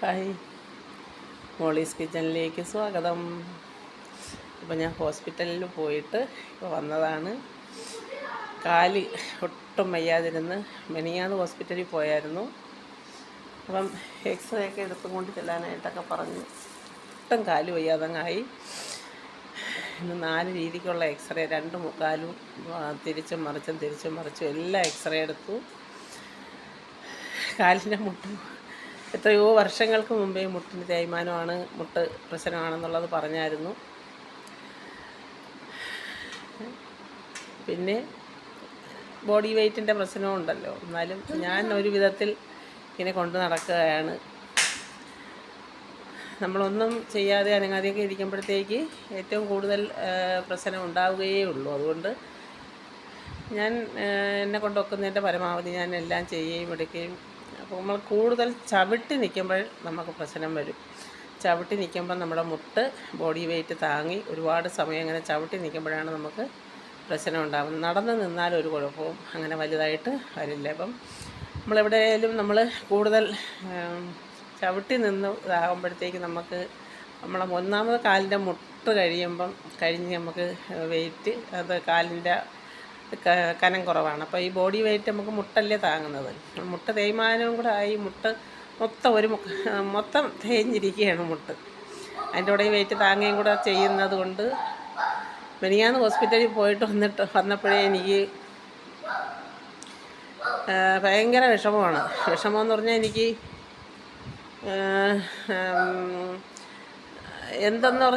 Hi. Molly's കിച്ചണിലേക്ക് സ്വാഗതം. അപ്പോൾ ഞാൻ ഹോസ്പിറ്റലിൽ പോയിട്ട് ഇപ്പോൾ വന്നതാണ്. കാൽ ഒട്ടും വയ്യാതിരുന്ന് മെനിയാന്ന് ഹോസ്പിറ്റലിൽ പോയായിരുന്നു. അപ്പം എക്സ്റേ ഒക്കെ എടുത്തുകൊണ്ട് ചെല്ലാനായിട്ടൊക്കെ പറഞ്ഞു. ഒട്ടും കാൽ വയ്യാതങ്ങായി. ഇന്ന് നാല് രീതിക്കുള്ള എക്സ്റേ രണ്ട് ആ, തിരിച്ചും മറിച്ചും തിരിച്ചും മറിച്ചും എല്ലാം എക്സ്റേ എടുത്തു. കാലിന്റെ മുട്ട് എത്രയോ വർഷങ്ങൾക്ക് മുമ്പേ മുട്ടിന് തേയ്മാനമാണ് മുട്ട് പ്രശ്നമാണെന്നുള്ളത് പറഞ്ഞായിരുന്നു. പിന്നെ ബോഡി വെയ്റ്റിന്റെ പ്രശ്നവും ഉണ്ടല്ലോ എന്നാലും ഞാൻ ഒരു വിധത്തിൽ ഇങ്ങനെ കൊണ്ടു നടക്കുകയാണ്. നമ്മളൊന്നും ചെയ്യാതെ അനങ്ങാതെയൊക്കെ ഇരിക്കുമ്പോഴത്തേക്ക് ഏറ്റവും കൂടുതൽ പ്രശ്നം ഉണ്ടാവുകയേ ഉള്ളൂ. അതുകൊണ്ട് ഞാൻ എന്നെ കൊണ്ടൊക്കുന്നതിന്റെ പരമാവധി ഞാൻ എല്ലാം ചെയ്യുകയും എടുക്കുകയും അപ്പോൾ നമ്മൾ കൂടുതൽ ചവിട്ടി നിൽക്കുമ്പോൾ നമുക്ക് പ്രശ്നം വരും. ചവിട്ടി നിൽക്കുമ്പോൾ നമ്മുടെ മുട്ട് ബോഡി വെയിറ്റ് താങ്ങി ഒരുപാട് സമയം അങ്ങനെ ചവിട്ടി നിൽക്കുമ്പോഴാണ് നമുക്ക് പ്രശ്നം ഉണ്ടാകുന്നത് നടന്ന് നിന്നാൽ ഒരു കുഴപ്പവും അങ്ങനെ വലുതായിട്ട് വരില്ല. അപ്പം നമ്മളെവിടെയായാലും നമ്മൾ കൂടുതൽ ചവിട്ടി നിന്ന് ഇതാകുമ്പോഴത്തേക്ക് നമുക്ക് നമ്മളെ ഒന്നാമത് കാലിന്റെ മുട്ട് കഴിയുമ്പം കഴിഞ്ഞ് നമുക്ക് വെയിറ്റ് അത് കാലിന്റെ കനം കുറവാണ്. അപ്പോൾ ഈ ബോഡി വെയിറ്റ് നമുക്ക് മുട്ടല്ലേ താങ്ങുന്നത്. മുട്ട തേയ്മാനവും കൂടെ ആയി മുട്ട മൊത്തം ഒരു മൊത്തം തേഞ്ഞിരിക്കുകയാണ് മുട്ട്. അതിന്റെ കൂടെ ഈ വെയിറ്റ് താങ്ങുകയും കൂടെ ചെയ്യുന്നത് കൊണ്ട് മെനിയാന്ന് ഹോസ്പിറ്റലിൽ പോയിട്ട് വന്നിട്ട് വന്നപ്പോഴേ എനിക്ക് ഭയങ്കര വിഷമമാണ്. വിഷമമെന്ന് പറഞ്ഞാൽ എനിക്ക് എന്തെന്ന് പറ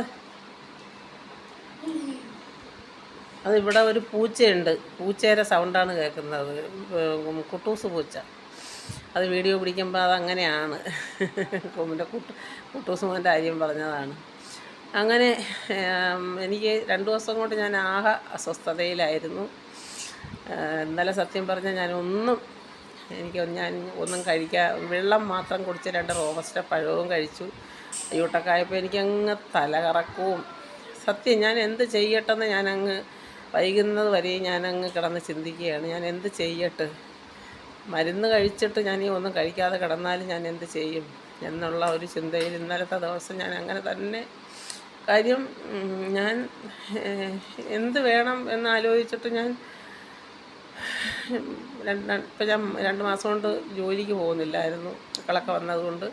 അത് ഇവിടെ ഒരു പൂച്ചയുണ്ട്. പൂച്ചയുടെ സൗണ്ടാണ് കേൾക്കുന്നത്. കുട്ടൂസ് പൂച്ച. അത് വീഡിയോ പിടിക്കുമ്പോൾ അതങ്ങനെയാണ്. കൊമ്പിന്റെ കുട്ടു കുട്ടൂസ് മോന്റെ കാര്യം പറഞ്ഞതാണ്. അങ്ങനെ എനിക്ക് രണ്ട് ദിവസം കൊണ്ട് ഞാൻ ആകെ അസ്വസ്ഥതയിലായിരുന്നു. ഇന്നലെ സത്യം പറഞ്ഞാൽ ഞാനൊന്നും എനിക്ക് ഞാൻ ഒന്നും കഴിക്കാൻ വെള്ളം മാത്രം കുടിച്ച് രണ്ട് റോബസ്റ്റ പഴവും കഴിച്ചു. അയ്യൂട്ടക്കായപ്പോൾ എനിക്കങ്ങ് തലകറക്കവും സത്യം ഞാൻ എന്ത് ചെയ്യട്ടെന്ന് ഞാനങ്ങ് വൈകുന്നത് വരെ ഞാനങ്ങ് കിടന്ന് ചിന്തിക്കുകയാണ്. ഞാൻ എന്ത് ചെയ്യട്ടെ? മരുന്ന് കഴിച്ചിട്ട് ഞാൻ ഈ ഒന്നും കഴിക്കാതെ കിടന്നാലും ഞാൻ എന്ത് ചെയ്യും? എന്നുള്ള ഒരു ചിന്തയിൽ ഇന്നലത്തെ ദിവസം ഞാൻ അങ്ങനെ തന്നെ കാര്യം ഞാൻ എന്ത് വേണം എന്ന് ആലോചിച്ചിട്ട് ഞാൻ രണ്ട് ഇപ്പം ഞാൻ രണ്ട് മാസം കൊണ്ട് ജോലിക്ക് പോകുന്നില്ലായിരുന്നു. മക്കളൊക്കെ വന്നതുകൊണ്ട്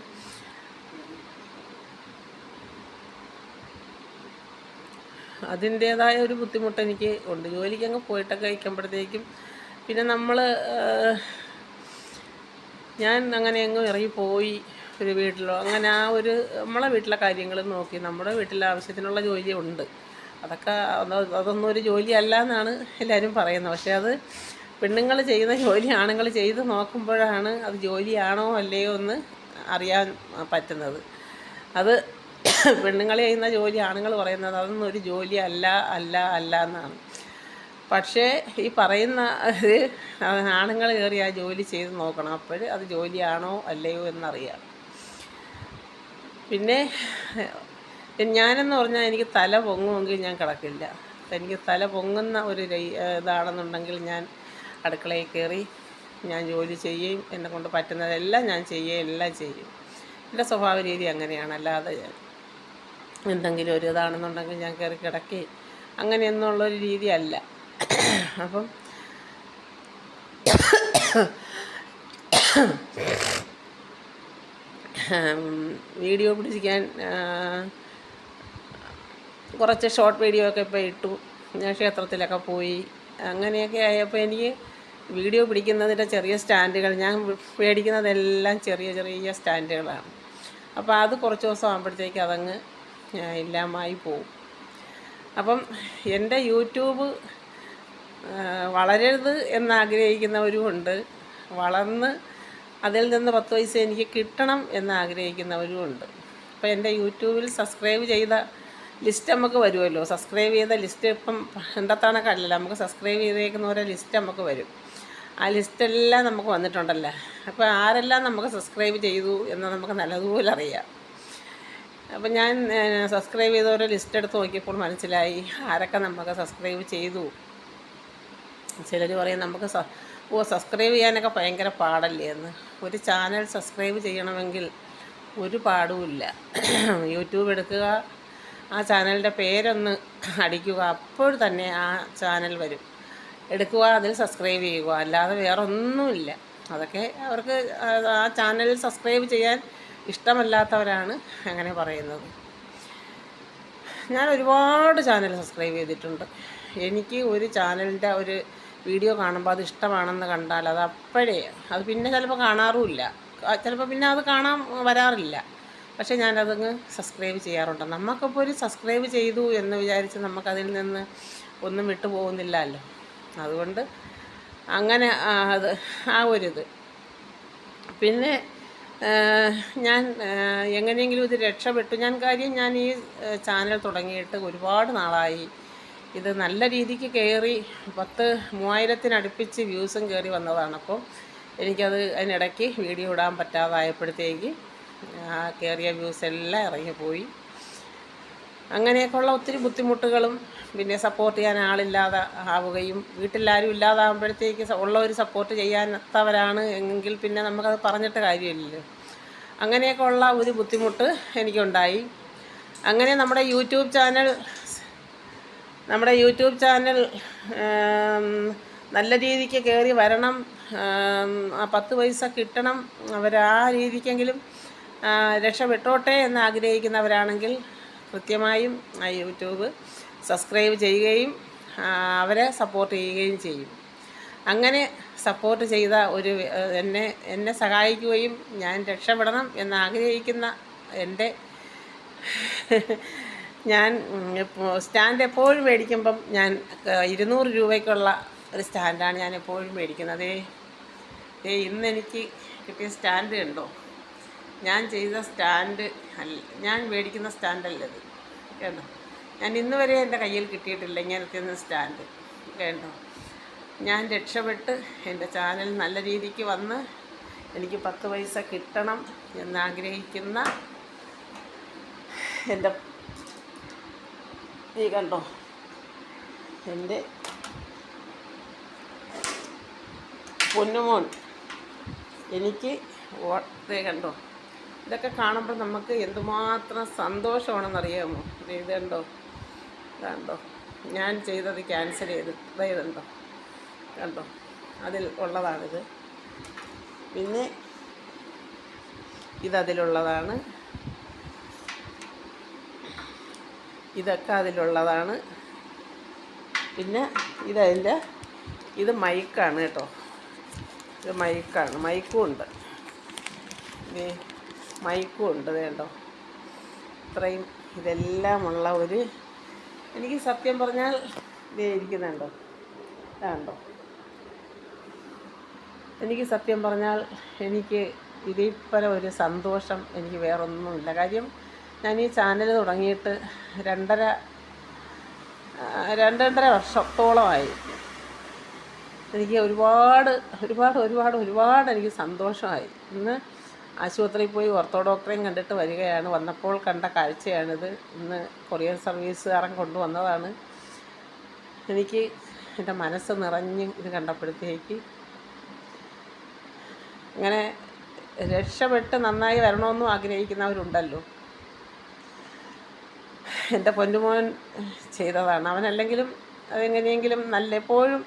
അതിന്റേതായ ഒരു ബുദ്ധിമുട്ട് എനിക്ക് ഉണ്ട്. ജോലിക്ക് അങ്ങ് പോയിട്ടൊക്കെ കഴിക്കുമ്പോഴത്തേക്കും പിന്നെ നമ്മൾ ഞാൻ അങ്ങനെ എങ്ങും ഇറങ്ങിപ്പോയി ഒരു വീട്ടിലോ അങ്ങനെ ആ ഒരു നമ്മളെ വീട്ടിലെ കാര്യങ്ങൾ നോക്കി നമ്മുടെ വീട്ടിലെ ആവശ്യത്തിനുള്ള ജോലി ഉണ്ട്. അതൊക്കെ അത് അതൊന്നും ഒരു ജോലി അല്ല എന്നാണ് എല്ലാവരും പറയുന്നത്. പക്ഷേ അത് പെണ്ണുങ്ങൾ ചെയ്യുന്ന ജോലി ആണുങ്ങൾ ചെയ്ത് നോക്കുമ്പോഴാണ് അത് ജോലിയാണോ അല്ലയോ എന്ന് അറിയാൻ പറ്റുന്നത്. അത് പെണ്ണുങ്ങൾ ചെയ്യുന്ന ജോലി ആണുങ്ങൾ പറയുന്നത് അതൊന്നും ഒരു ജോലി അല്ല അല്ല അല്ല എന്നാണ്. പക്ഷേ ഈ പറയുന്ന ഇത് ആണുങ്ങൾ കയറി ആ ജോലി ചെയ്ത് നോക്കണം. അപ്പോൾ അത് ജോലിയാണോ അല്ലയോ എന്നറിയാം. പിന്നെ ഞാനെന്ന് പറഞ്ഞാൽ എനിക്ക് തല പൊങ്ങുമെങ്കിൽ ഞാൻ കിടക്കില്ല. എനിക്ക് തല പൊങ്ങുന്ന ഒരു ഇതാണെന്നുണ്ടെങ്കിൽ ഞാൻ അടുക്കളയിൽ കയറി ഞാൻ ജോലി ചെയ്യുകയും എന്നെ കൊണ്ട് പറ്റുന്നതെല്ലാം ഞാൻ ചെയ്യുകയും എല്ലാം ചെയ്യും. എന്റെ സ്വഭാവ രീതി അങ്ങനെയാണ്. അല്ലാതെ എന്തെങ്കിലും ഒരു ഇതാണെന്നുണ്ടെങ്കിൽ ഞാൻ കയറി കിടക്കുകയും അങ്ങനെയൊന്നുള്ളൊരു രീതിയല്ല. അപ്പം വീഡിയോ പിടിക്കാൻ കുറച്ച് ഷോർട്ട് വീഡിയോ ഒക്കെ ഇപ്പോൾ ഇട്ടു. ഞാൻ ക്ഷേത്രത്തിലൊക്കെ പോയി. അങ്ങനെയൊക്കെ ആയപ്പോൾ എനിക്ക് വീഡിയോ പിടിക്കുന്നതിന്റെ ചെറിയ സ്റ്റാൻഡുകൾ ഞാൻ മേടിക്കുന്നതെല്ലാം ചെറിയ ചെറിയ സ്റ്റാൻഡുകളാണ്. അപ്പോൾ അത് കുറച്ച് ദിവസം ആകുമ്പോഴത്തേക്ക് അതങ്ങ് ഇല്ലാമായി പോവും. അപ്പം എന്റെ യൂട്യൂബ് വളരരുത് എന്നാഗ്രഹിക്കുന്നവരുമുണ്ട്. വളർന്ന് അതിൽ നിന്ന് പത്ത് പൈസ എനിക്ക് കിട്ടണം എന്നാഗ്രഹിക്കുന്നവരുമുണ്ട്. അപ്പോൾ എന്റെ യൂട്യൂബിൽ സബ്സ്ക്രൈബ് ചെയ്ത ലിസ്റ്റ് നമുക്ക് വരുമല്ലോ. സബ്സ്ക്രൈബ് ചെയ്ത ലിസ്റ്റ് ഇപ്പം പണ്ടത്താണക്കല്ല നമുക്ക് സബ്സ്ക്രൈബ് ചെയ്തേക്കുന്നവരെ ലിസ്റ്റ് നമുക്ക് വരും. ആ ലിസ്റ്റെല്ലാം നമുക്ക് വന്നിട്ടുണ്ടല്ലോ? അപ്പോൾ ആരെല്ലാം നമുക്ക് സബ്സ്ക്രൈബ് ചെയ്തു എന്ന് നമുക്ക് നല്ലതുപോലെ അറിയാം. അപ്പം ഞാൻ സബ്സ്ക്രൈബ് ചെയ്തവരെ ലിസ്റ്റ് എടുത്ത് നോക്കിയപ്പോൾ മനസ്സിലായി. ആരൊക്കെ നമുക്ക് സബ്സ്ക്രൈബ് ചെയ്തു? ചിലർ പറയും നമുക്ക് ഓ സബ്സ്ക്രൈബ് ചെയ്യാനൊക്കെ ഭയങ്കര പാടല്ലേ എന്ന്. ഒരു ചാനൽ സബ്സ്ക്രൈബ് ചെയ്യണമെങ്കിൽ ഒരു പാടുമില്ല യൂട്യൂബ് എടുക്കുക ആ ചാനലിന്റെ പേരൊന്ന് അടിക്കുക അപ്പോൾ തന്നെ ആ ചാനൽ വരും. എടുക്കുക അതിൽ സബ്സ്ക്രൈബ് ചെയ്യുക. അല്ലാതെ വേറൊന്നുമില്ല. അതൊക്കെ അവർക്ക് ആ ചാനൽ സബ്സ്ക്രൈബ് ചെയ്യാൻ ഇഷ്ടമല്ലാത്തവരാണ് അങ്ങനെ പറയുന്നത്. ഞാൻ ഒരുപാട് ചാനൽ സബ്സ്ക്രൈബ് ചെയ്തിട്ടുണ്ട്. എനിക്ക് ഒരു ചാനലിന്റെ ഒരു വീഡിയോ കാണുമ്പോൾ അത് ഇഷ്ടമാണെന്ന് കണ്ടാൽ അത് അപ്പോഴേ അത് പിന്നെ ചിലപ്പോൾ കാണാറുമില്ല. ചിലപ്പോൾ പിന്നെ അത് കാണാൻ വരാറില്ല. പക്ഷേ ഞാനതങ്ങ് സബ്സ്ക്രൈബ് ചെയ്യാറുണ്ട്. നമുക്കിപ്പോൾ ഒരു സബ്സ്ക്രൈബ് ചെയ്തു എന്ന് വിചാരിച്ച് നമുക്കതിൽ നിന്ന് ഒന്നും വിട്ടു പോകുന്നില്ലല്ലോ. അതുകൊണ്ട് അങ്ങനെ അത് ആ ഒരിത്. പിന്നെ ആ, ഞാൻ എങ്ങനെയെങ്കിലും ഇത് രക്ഷപ്പെട്ടു. ഞാൻ കാര്യം ഞാൻ ഈ ചാനൽ തുടങ്ങിയിട്ട് ഒരുപാട് നാളായി. ഇത് നല്ല രീതിക്ക് കയറി പത്ത് മൂവായിരത്തിനടുപ്പിച്ച് വ്യൂസും കയറി വന്നതാണ്. അപ്പോൾ എനിക്കത് അതിനിടയ്ക്ക് വീഡിയോ ഇടാൻ പറ്റാതായപ്പോഴത്തേക്ക് കയറിയ വ്യൂസ് എല്ലാം ഇറങ്ങിപ്പോയി. അങ്ങനെയൊക്കെയുള്ള ഒത്തിരി ബുദ്ധിമുട്ടുകളും പിന്നെ സപ്പോർട്ട് ചെയ്യാൻ ആളില്ലാതെ ആവുകയും വീട്ടിലാരും ഇല്ലാതാകുമ്പോഴത്തേക്ക് ഉള്ളവർ സപ്പോർട്ട് ചെയ്യാത്തവരാണ് എങ്കിൽ പിന്നെ നമുക്കത് പറഞ്ഞിട്ട് കാര്യമില്ലല്ലോ. അങ്ങനെയൊക്കെ ഉള്ള ഒരു ബുദ്ധിമുട്ട് എനിക്കുണ്ടായി. അങ്ങനെ നമ്മുടെ യൂട്യൂബ് ചാനൽ നമ്മുടെ യൂട്യൂബ് ചാനൽ നല്ല രീതിക്ക് കയറി വരണം പത്ത് പൈസ കിട്ടണം അവർ ആ രീതിക്കെങ്കിലും രക്ഷപ്പെട്ടോട്ടെ എന്ന് ആഗ്രഹിക്കുന്നവരാണെങ്കിൽ കൃത്യമായും ആ യൂട്യൂബ് സബ്സ്ക്രൈബ് ചെയ്യുകയും അവരെ സപ്പോർട്ട് ചെയ്യുകയും ചെയ്യും. അങ്ങനെ സപ്പോർട്ട് ചെയ്ത ഒരു എന്നെ എന്നെ സഹായിക്കുകയും ഞാൻ രക്ഷപ്പെടണം എന്നാഗ്രഹിക്കുന്ന എന്റെ ഞാൻ സ്റ്റാൻഡ് എപ്പോഴും മേടിക്കുമ്പം ഞാൻ ഇരുന്നൂറ് രൂപയ്ക്കുള്ള ഒരു സ്റ്റാൻഡാണ് ഞാൻ എപ്പോഴും മേടിക്കുന്നത്. ഏ ഇന്ന് എനിക്ക് കിട്ടിയ സ്റ്റാൻഡ് ഉണ്ടോ ഞാൻ ചെയ്ത സ്റ്റാൻഡ് അല്ല ഞാൻ മേടിക്കുന്ന സ്റ്റാൻഡല്ലത് കേട്ടോ ഞാൻ ഇന്ന് വരെ എന്റെ കയ്യിൽ കിട്ടിയിട്ടില്ല ഇങ്ങനത്തെ ഒന്ന് സ്റ്റാൻഡ്. കേട്ടോ ഞാൻ രക്ഷപ്പെട്ട് എന്റെ ചാനൽ നല്ല രീതിക്ക് വന്ന് എനിക്ക് പത്ത് പൈസ കിട്ടണം എന്നാഗ്രഹിക്കുന്ന എന്റെ ഈ കണ്ടോ എന്റെ പൊന്നുമോൻ. എനിക്ക് ഓട്ടേ കണ്ടോ ഇതൊക്കെ കാണുമ്പോൾ നമുക്ക് എന്തുമാത്രം സന്തോഷമാണെന്നറിയാമോ? ഇത് കണ്ടോ കണ്ടോ? ഞാൻ ചെയ്തത് ക്യാൻസൽ ചെയ്ത്. ദേ ഇതുണ്ടോ കണ്ടോ? അതിൽ ഉള്ളതാണിത്. പിന്നെ ഇതതിലുള്ളതാണ്. ഇതൊക്കെ അതിലുള്ളതാണ്. പിന്നെ ഇതതിന്റെ ഇത് മൈക്കാണ് കേട്ടോ. ഇത് മൈക്കാണ്. മൈക്കും ഉണ്ട്. മൈക്കും ഉണ്ട്. വേണ്ടോ ഇത്രയും ഇതെല്ലാമുള്ള ഒരു എനിക്ക് സത്യം പറഞ്ഞാൽ ഇരിക്കുന്നുണ്ടോ ഇതാണ്ടോ? എനിക്ക് സത്യം പറഞ്ഞാൽ എനിക്ക് ഇതേപോലെ ഒരു സന്തോഷം എനിക്ക് വേറൊന്നുമില്ല. കാര്യം ഞാൻ ഈ ചാനൽ തുടങ്ങിയിട്ട് രണ്ടര രണ്ടര വർഷത്തോളമായി. എനിക്ക് ഒരുപാട് ഒരുപാട് ഒരുപാട് ഒരുപാട് എനിക്ക് സന്തോഷമായി. ഇന്ന് ആശുപത്രിയിൽ പോയി ഓർത്തോ ഡോക്ടറെയും കണ്ടിട്ട് വരികയാണ്. വന്നപ്പോൾ കണ്ട കാഴ്ചയാണിത്. ഇന്ന് കൊറിയർ സർവീസുകാരൻ കൊണ്ടുവന്നതാണ്. എനിക്ക് എന്റെ മനസ്സ് നിറഞ്ഞ് ഇത് കണ്ടപ്പോഴത്തേക്ക് അങ്ങനെ രക്ഷപ്പെട്ട് നന്നായി വരണമെന്നും ആഗ്രഹിക്കുന്നവരുണ്ടല്ലോ. എന്റെ പൊന്നുമോൻ ചെയ്തതാണ്. അവനല്ലെങ്കിലും അതെങ്ങനെയെങ്കിലും നല്ല എപ്പോഴും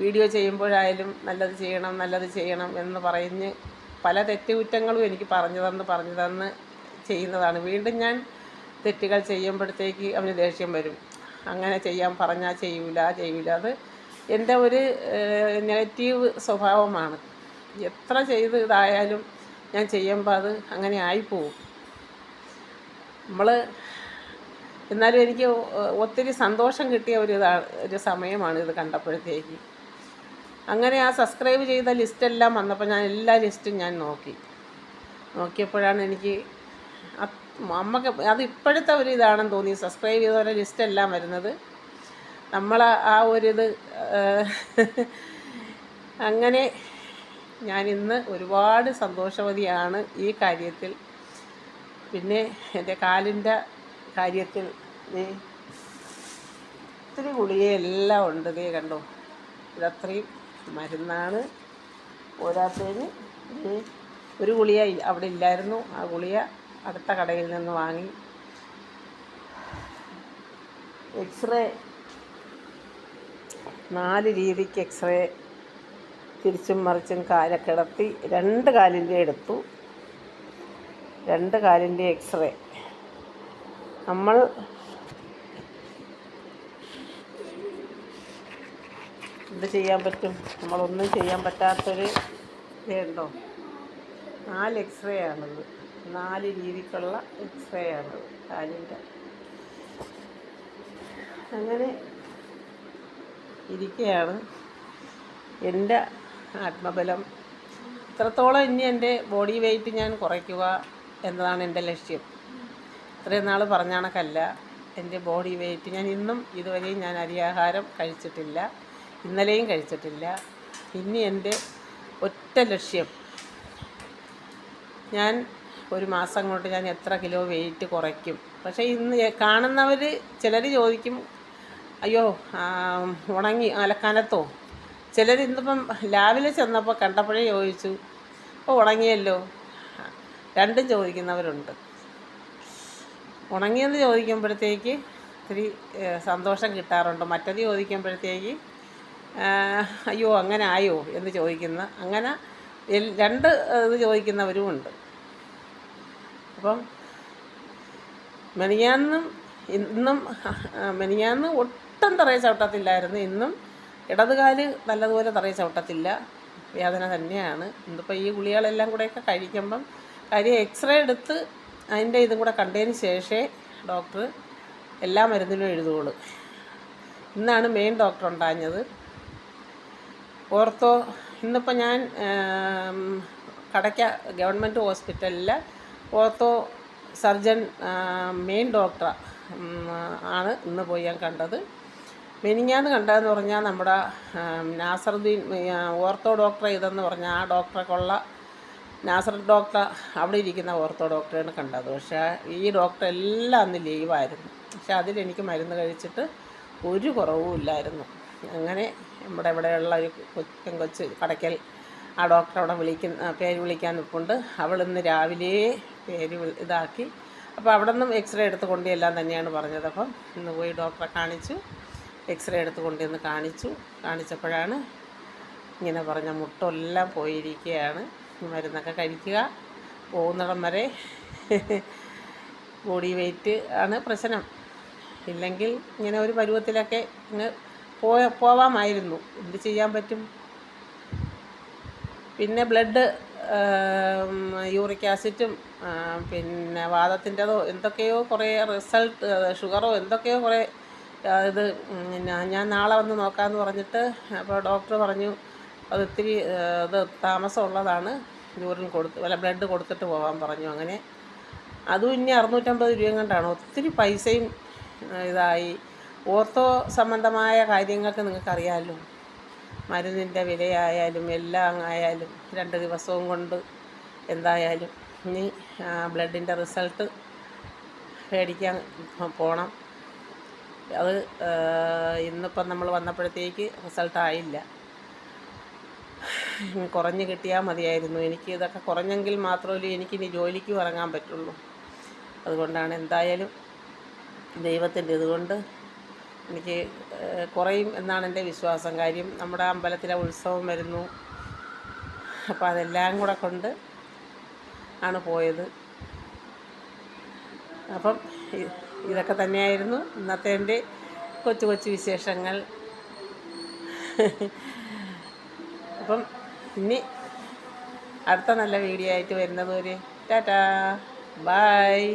വീഡിയോ ചെയ്യുമ്പോഴായാലും നല്ലത് ചെയ്യണം നല്ലത് ചെയ്യണം എന്ന് പറഞ്ഞ് പല തെറ്റുകുറ്റങ്ങളും എനിക്ക് പറഞ്ഞു തന്ന് പറഞ്ഞു തന്ന് ചെയ്യുന്നതാണ്. വീണ്ടും ഞാൻ തെറ്റുകൾ ചെയ്യുമ്പോഴത്തേക്ക് അവന് ദേഷ്യം വരും. അങ്ങനെ ചെയ്യാൻ പറഞ്ഞാൽ ചെയ്യൂല ചെയ്യൂല. അത് എന്റെ ഒരു നെഗറ്റീവ് സ്വഭാവമാണ്. എത്ര ചെയ്ത് ഇതായാലും ഞാൻ ചെയ്യുമ്പോൾ അത് അങ്ങനെ ആയിപ്പോവും. നമ്മൾ എന്നാലും എനിക്ക് ഒത്തിരി സന്തോഷം കിട്ടിയ ഒരു ഇതാണ് ഒരു സമയമാണ് ഇത് കണ്ടപ്പോഴത്തേക്ക്. അങ്ങനെ ആ സബ്സ്ക്രൈബ് ചെയ്ത ലിസ്റ്റെല്ലാം വന്നപ്പോൾ ഞാൻ എല്ലാ ലിസ്റ്റും ഞാൻ നോക്കി. നോക്കിയപ്പോഴാണ് എനിക്ക് അമ്മയ്ക്ക് അത് ഇപ്പോഴത്തെ ഒരു ഇതാണെന്ന് തോന്നി. സബ്സ്ക്രൈബ് ചെയ്തവരെ ലിസ്റ്റെല്ലാം വരുന്നത്. നമ്മൾ ആ ഒരിത് അങ്ങനെ ഞാൻ ഇന്ന് ഒരുപാട് സന്തോഷവതിയാണ് ഈ കാര്യത്തിൽ. പിന്നെ എന്റെ കാലിന്റെ കാര്യത്തിൽ ഒത്തിരി ഇത്തിരി ഗുളികയെല്ലാം ഉണ്ട് നീ കണ്ടോ? ഇതത്രയും മരുന്നാണ്. പോരാത്തതിന് ഒരു ഗുളിക അവിടെ ഇല്ലായിരുന്നു. ആ ഗുളിയ അടുത്ത കടയിൽ നിന്ന് വാങ്ങി. എക്സ്റേ നാല് രീതിക്ക് എക്സ്റേ തിരിച്ചും മറിച്ചും കാല കിടത്തി രണ്ട് കാലിന്റെ എടുത്തു. രണ്ട് കാലിന്റെ എക്സ്റേ നമ്മൾ എന്ത് ചെയ്യാൻ പറ്റും. നമ്മളൊന്നും ചെയ്യാൻ പറ്റാത്തൊരു ഇതുണ്ടോ നാല് എക്സ്റേ ആണത്. നാല് രീതിക്കുള്ള എക്സ്റേ ആണത് കാലിന്റെ. അങ്ങനെ ഇരിക്കുകയാണ്. എന്റെ ആത്മബലം. ഇത്രത്തോളം ഇനി എന്റെ ബോഡി വെയിറ്റ് ഞാൻ കുറയ്ക്കുക എന്നതാണ് എന്റെ ലക്ഷ്യം. ഇത്രയും നാൾ പറഞ്ഞ കണക്കല്ല. എന്റെ ബോഡി വെയിറ്റ് ഞാൻ ഇന്നും ഇതുവരെയും ഞാൻ അരിയാഹാരം കഴിച്ചിട്ടില്ല. ഇന്നലെയും കഴിച്ചിട്ടില്ല. ഇനി എന്റെ ഒറ്റ ലക്ഷ്യം. ഞാൻ ഒരു മാസം കൊണ്ട് ഞാൻ എത്ര കിലോ വെയിറ്റ് കുറയ്ക്കും. പക്ഷേ ഇന്ന് കാണുന്നവർ ചിലർ ചോദിക്കും അയ്യോ ഉണങ്ങി അലക്കാനത്തോ ചിലർ ഇന്നിപ്പം രാവിലെ ചെന്നപ്പോൾ കണ്ടപ്പോഴേ ചോദിച്ചു അപ്പോൾ ഉണങ്ങിയല്ലോ. രണ്ടും ചോദിക്കുന്നവരുണ്ട്. ഉണങ്ങിയെന്ന് ചോദിക്കുമ്പോഴത്തേക്ക് ഇത്തിരി സന്തോഷം കിട്ടാറുണ്ട്. മറ്റത് ചോദിക്കുമ്പോഴത്തേക്ക് അയ്യോ അങ്ങനെ ആയോ എന്ന് ചോദിക്കുന്ന അങ്ങനെ രണ്ട് ഇത് ചോദിക്കുന്നവരും ഉണ്ട്. അപ്പം മെനിയാന്നും ഇന്നും മെനിയാന്ന് ഒട്ടും തറയെ ചവിട്ടത്തില്ലായിരുന്നു. ഇന്നും ഇടതുകാൽ നല്ലതുപോലെ തറയെ ചവിട്ടത്തില്ല. വേദന തന്നെയാണ്. ഇന്നിപ്പോൾ ഈ ഗുളികളെല്ലാം കൂടെയൊക്കെ കഴിക്കുമ്പം കാര്യം എക്സ്റേ എടുത്ത് അതിന്റെ ഇതും കൂടെ കണ്ടതിന് ശേഷമേ ഡോക്ടർ എല്ലാ മരുന്നിനും എഴുതുകയുള്ളൂ ഇന്നാണ് മെയിൻ ഡോക്ടർ ഉണ്ടാഞ്ഞത് ഓർത്തോ ഇന്നിപ്പോൾ ഞാൻ കടയ്ക്ക ഗവൺമെന്റ് ഹോസ്പിറ്റലിൽ ഓർത്തോ സർജൻ മെയിൻ ഡോക്ടർ ആണ് ഇന്ന് പോയി ഞാൻ കണ്ടത്. മെനിഞ്ഞാന്ന് കണ്ടതെന്ന് പറഞ്ഞാൽ നമ്മുടെ നാസറുദ്ദീൻ ഓർത്തോ ഡോക്ടർ ഇതെന്ന് പറഞ്ഞാൽ ആ ഡോക്ടറൊക്കെയുള്ള നാസർ ഡോക്ടർ അവിടെ ഇരിക്കുന്ന ഓർത്തോ ഡോക്ടറെയാണ് കണ്ടത്. പക്ഷേ ഈ ഡോക്ടർ എല്ലാം അന്ന് ലീവായിരുന്നു. പക്ഷെ അതിലെനിക്ക് മരുന്ന് കഴിച്ചിട്ട് ഒരു കുറവും ഇല്ലായിരുന്നു അങ്ങനെ നമ്മുടെ ഇവിടെയുള്ള ഒരു കൊച്ചൻ കൊച്ച് കടയ്ക്കൽ ആ ഡോക്ടർ അവിടെ വിളിക്കുന്ന പേര് വിളിക്കാൻ നിൽപ്പുണ്ട്. അവൾ ഇന്ന് രാവിലെ പേര് ഇതാക്കി. അപ്പോൾ അവിടെ നിന്നും എക്സ്റേ എടുത്ത് കൊണ്ടുചെല്ലാൻ തന്നെയാണ് പറഞ്ഞത്. അപ്പം ഇന്ന് പോയി ഡോക്ടറെ കാണിച്ചു. എക്സ്റേ എടുത്ത് കൊണ്ടുവന്ന് കാണിച്ചു. കാണിച്ചപ്പോഴാണ് ഇങ്ങനെ പറഞ്ഞ മുട്ടെല്ലാം പോയിരിക്കുകയാണ്. മരുന്നൊക്കെ കഴിക്കുക. പോകുന്നിടം വരെ ബോഡി വെയിറ്റ് ആണ് പ്രശ്നം. ഇല്ലെങ്കിൽ ഇങ്ങനെ ഒരു പരുവത്തിലൊക്കെ ഇങ്ങ് പോയ പോവാമായിരുന്നു. എന്ത് ചെയ്യാൻ പറ്റും? പിന്നെ ബ്ലഡ് യൂറിക് ആസിഡും പിന്നെ വാദത്തിന്റെതോ എന്തൊക്കെയോ കുറേ റിസൾട്ട് ഷുഗറോ എന്തൊക്കെയോ കുറേ ഇത് ഞാൻ നാളെ വന്ന് നോക്കാമെന്ന് പറഞ്ഞിട്ട് അപ്പോൾ ഡോക്ടർ പറഞ്ഞു അത് ഇത്തിരി ഇത് താമസമുള്ളതാണ്. യൂറിൻ കൊടുത്ത് അല്ല ബ്ലഡ് കൊടുത്തിട്ട് പോകാൻ പറഞ്ഞു അങ്ങനെ. അതും ഇനി അറുന്നൂറ്റമ്പത് രൂപയും കണ്ടാണ്. ഒത്തിരി പൈസയും ഇതായി. ഓർത്തോ സംബന്ധമായ കാര്യങ്ങൾക്ക് നിങ്ങൾക്കറിയാമല്ലോ മരുന്നിന്റെ വിലയായാലും എല്ലാം ആയാലും രണ്ട് ദിവസവും കൊണ്ട് എന്തായാലും ഇനി ബ്ലഡിന്റെ റിസൾട്ട് മേടിക്കാൻ പോകണം അത് ഇന്നിപ്പം നമ്മൾ വന്നപ്പോഴത്തേക്ക് റിസൾട്ടായില്ല. കുറഞ്ഞ് കിട്ടിയാൽ മതിയായിരുന്നു. എനിക്ക് ഇതൊക്കെ കുറഞ്ഞെങ്കിൽ മാത്രമല്ലേ എനിക്കിനി ജോലിക്ക് ഇറങ്ങാൻ പറ്റുള്ളൂ. അതുകൊണ്ടാണ് എന്തായാലും ദൈവത്തിന്റെ ഇതുകൊണ്ട് എനിക്ക് കുറയും എന്നാണ് എന്റെ വിശ്വാസം. കാര്യം നമ്മുടെ അമ്പലത്തിലെ ഉത്സവം വരുന്നു. അപ്പോൾ അതെല്ലാം കൂടെ കൊണ്ട് ആണ് പോയത്. അപ്പം ഇതൊക്കെ തന്നെയായിരുന്നു ഇന്നത്തെ എന്റെ കൊച്ചു കൊച്ചു വിശേഷങ്ങൾ. അപ്പം ഇനി അടുത്ത നല്ല വീഡിയോ ആയിട്ട് വരുന്നത് ഒരു ടാറ്റാ. ബായ്